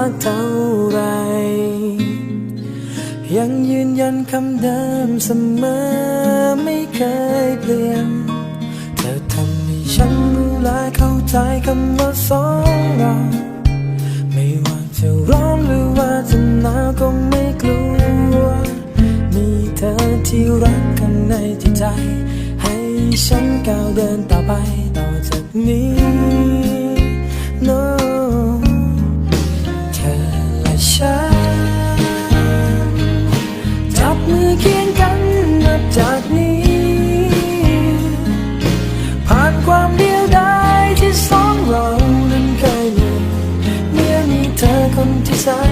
ักเท่าไร ยังยืนยันคำเดิมเสมอไม่เคยเปลี่ยน เธอทำให้ฉันรู้และเข้าใจคำว่าสองเรา ไม่ว่าจะร้อนหรือว่าจะหนาวก็ไม่กลัว มีเธอที่รักกันในจิตใจ ให้ฉันก้าวเดินต่อไปต่อจากนี้ no ช้าจับมือเคียงกันนับจากนี้ ผ่านความเดียวดายที่สองเรานั้นเคยเมื่อมีเธอคนที่สาม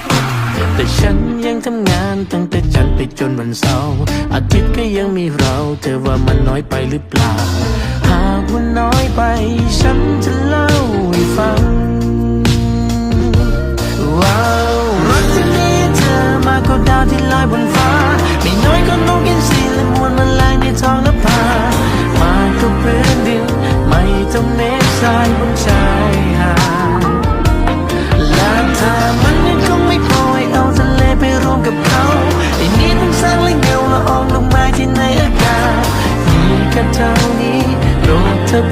แต่ฉันยังทำงานตั้งแต่จันทร์ไปจนวันเสาร์อาทิตย์ก็ยังมีเราเธอว่ามันน้อยไปหรือเปล่า หากว่าน้อยไป ฉันจะเล่าให้ฟัง ว้าวรักที่มีเธอมากกว่าดาวที่ลอยบนฟ้า ไม่น้อยก็นกกินสีและมวลแมลงในท้องนภามากกว่าพื้นดิน ไม่ต้องเมฆทรายบนชาย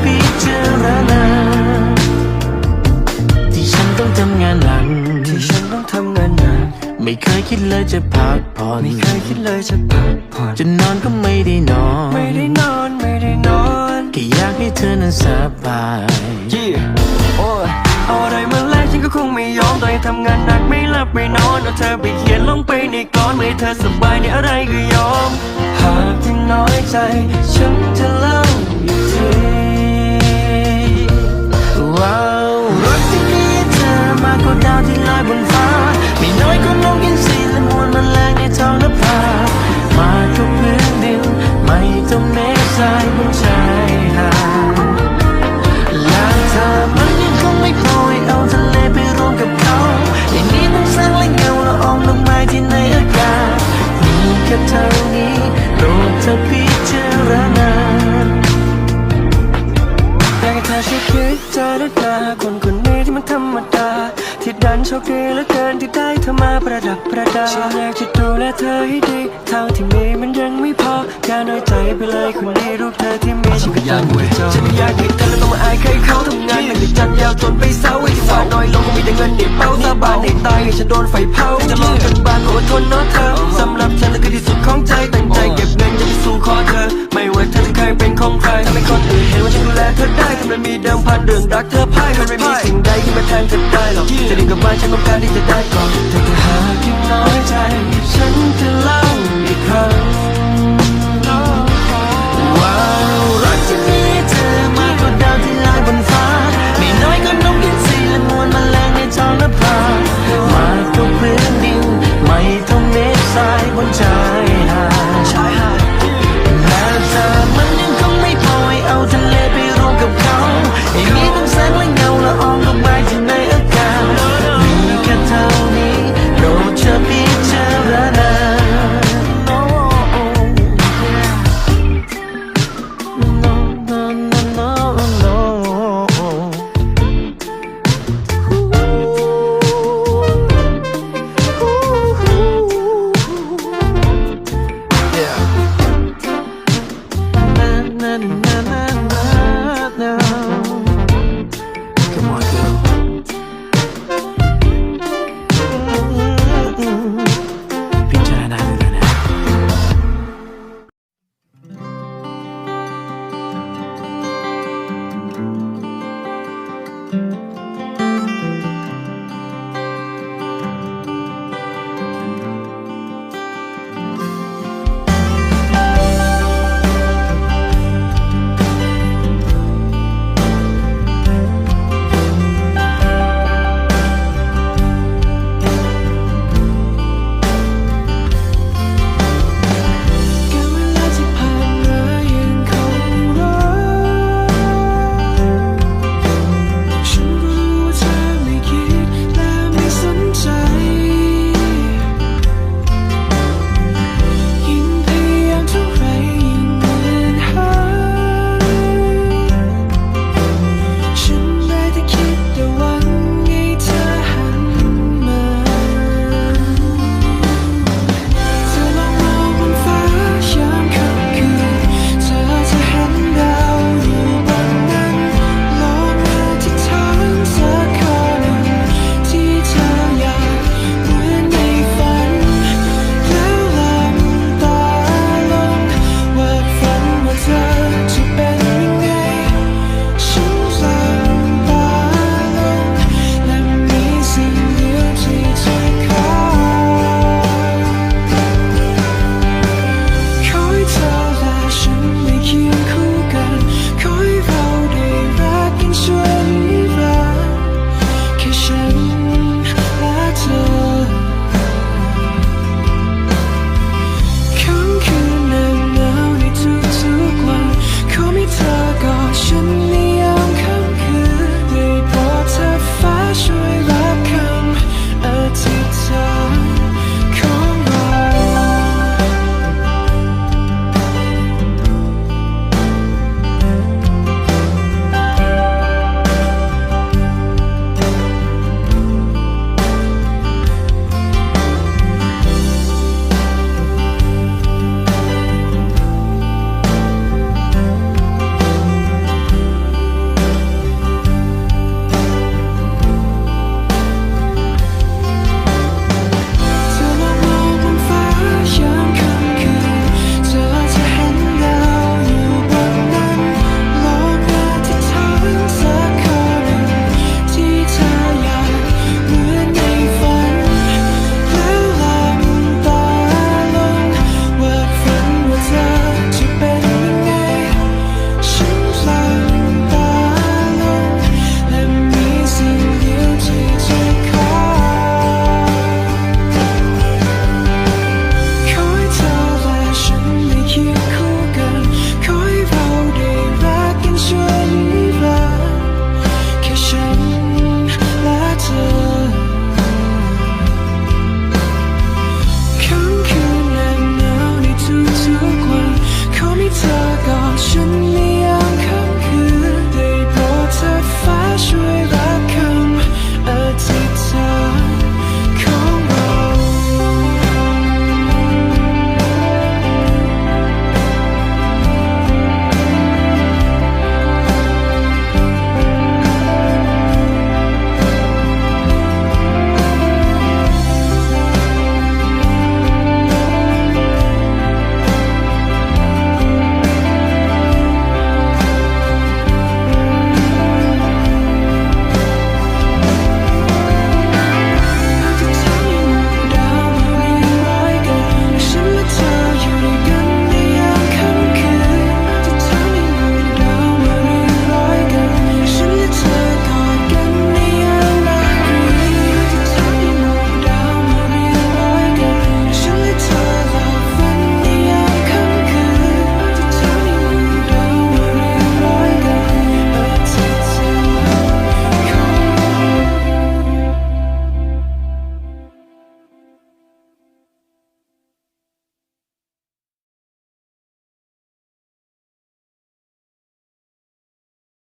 พิจารณาที่ฉันต้องทำงานหนักที่ฉันต้องทำงานหนักไม่เคยคิดเลยจะพักผ่อนไม่เคยคิดเลยจะพักผ่อนจะนอนก็ไม่ได้นอนไม่ได้นอนไม่ได้นอนแค่อยากให้เธอนั้นสบายยี่โอ้ยเอาอะไรมาแลกฉันก็คงไม่ยอมต่อให้ทำงานหนักไม่หลับไม่นอนเอาเธอไปเขียนลงไปในกลอนไม่ให้เธอสบายในอะไรก็ยอมหากที่น้อยใจฉันจะ ค่เท่านี้โปรดเธอพิจารณาอยากให้เธอช่วยคิดเจารณาคนคนนี้ที่มันธรรมดา ที่ดันโชคดีเหลือเกินที่ได้เธอมาประดับประดาฉันอยากจะดูแลเธอให้ดีเท่าที่มีมันยังไม่พอแค่น้อยใจไปเลยคนดีรูปเธอที่มีฉันก็ยังไม่จบฉันไม่อยากให้เธอต้องมาอายใครเขาทำงานหนักในจันทร์ยาวจนไปเศร้าไอ้ที่หวานน้อยลงก็มีแต่เงินในเป้าสาบานให้ตายให้ฉันโดนไฟเผาจะลองจนบานขออดทนเนาะเธอสำหรับฉันนั่นคือที่สุดของใจตั้งใจเก็บเงินจะไปสู่ขอเธอ ไม่ว่าเธอจะเคยเป็นของใครถ้าเป็นคนอื่นเห็นว่าฉันดูแลเธอได้ถ้ามันมีเดิมพันเรื่องรักเธอพ่ายมันไม่มีสิ่งใดที่มาแทนเธอได้หรอกจะดีกับบ้านฉันต้องการที่จะได้ก่อนแต่ถ้าหากยังน้อยใจฉัน